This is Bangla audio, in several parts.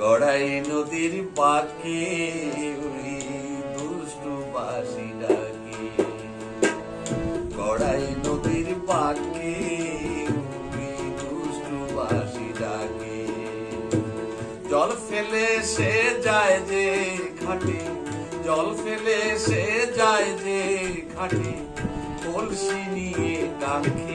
গড়াই নদীর পাখি দুষ্টু বাসি ডাকি। গড়াই নদীর পাখি দুষ্টু বাসি ডাকি। জল ফেলে সে যায় যে ঘাটে, জল ফেলে সে যায় যে ঘাটে। কলসি নিয়ে ডাকে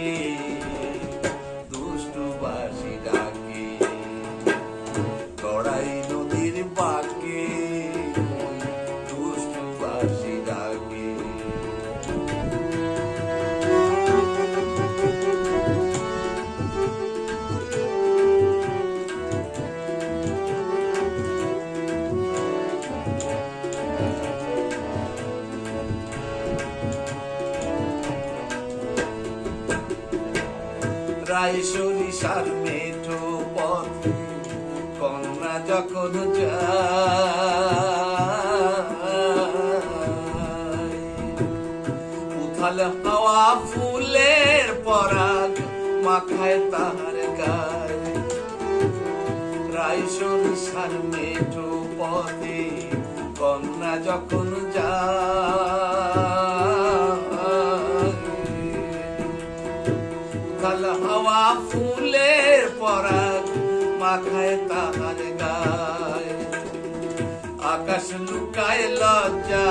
রায় সরিষার মেঠো পথে। কন্যা যখন উথাল হাওয়া ফুলের পরাগ মাখায় তাহার গায়ে। রায় সরিষার মেঠো পথে কন্যা যখন যায় কাল হাওয়া ফুলের পরাগ মাখায় তাহার গায়। আকাশ লুকায় লজ্জা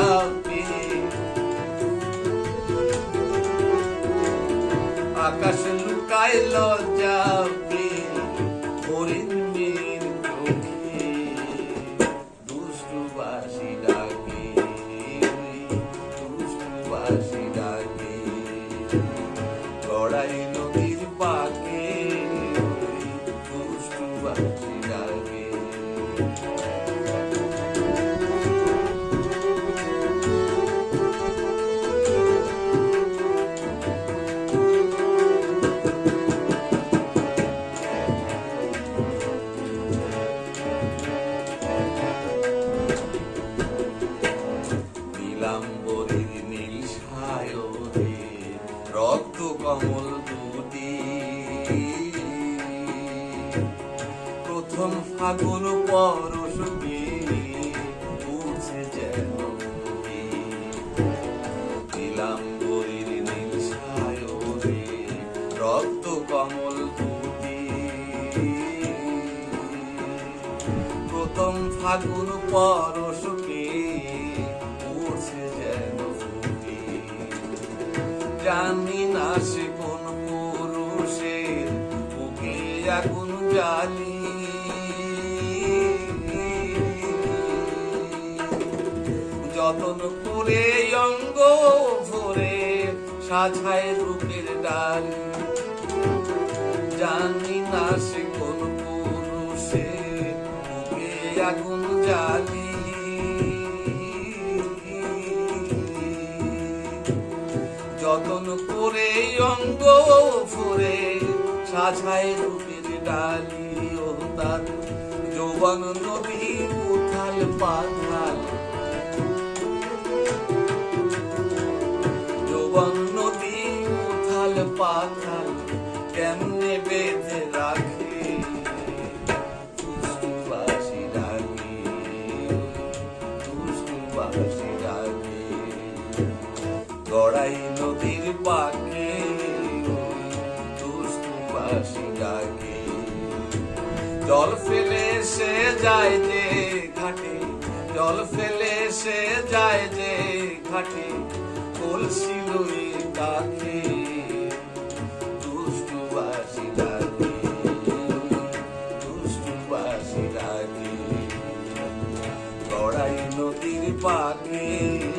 আকাশ লুকায় লজ্জা দুষ্টু বাসি ডাকে। প্রথম ফাগুন পরশ উঠছে যেন। নীলাম্বরীর নীল সায়রে রক্ত কমল প্রথম ফাগুন পরশকে উঠছে যেন জানি না সে আগুন জালি যতন করে অঙ্গ ভরে সাজায় রূপের ডালি। জানি না সে কোন পুরুষে আগুন জালি যতন করে অঙ্গ ফুরে সাজায় রূপের ডালি যৌবন নদী উথাল পাথাল যৌবন নদী উথাল পাথাল কেমনে বেঁধে রাখে গড়াই নদীর পাকে জল ফেলে সে যায় যে ঘাটে জল ফেলে সে যায় যে ঘাটে, কলসি লই কাকে দুষ্টু বাসি ডাকে দুষ্টু বাসি ডাকে গড়াই নদীর পাকে